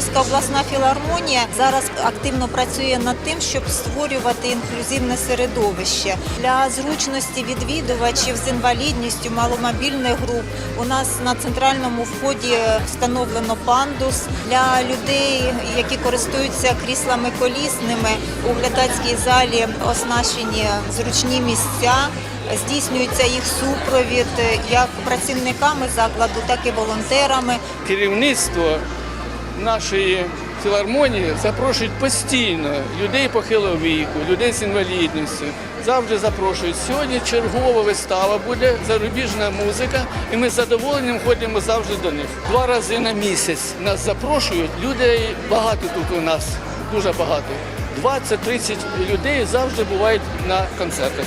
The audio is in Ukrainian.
Полтавська обласна філармонія зараз активно працює над тим, щоб створювати інклюзивне середовище для зручності відвідувачів з інвалідністю, маломобільних груп. У нас на центральному вході встановлено пандус для людей, які користуються кріслами колісними. У глядацькій залі оснащені зручні місця. Здійснюється їх супровід як працівниками закладу, так і волонтерами. керівництво нашої філармонії запрошують постійно людей похилого віку, людей з інвалідністю. Завжди запрошують. Сьогодні чергова вистава буде, зарубіжна музика, і ми з задоволенням ходимо завжди до них. Два рази на місяць нас запрошують. Людей багато тут у нас, дуже багато. 20-30 людей завжди бувають на концертах.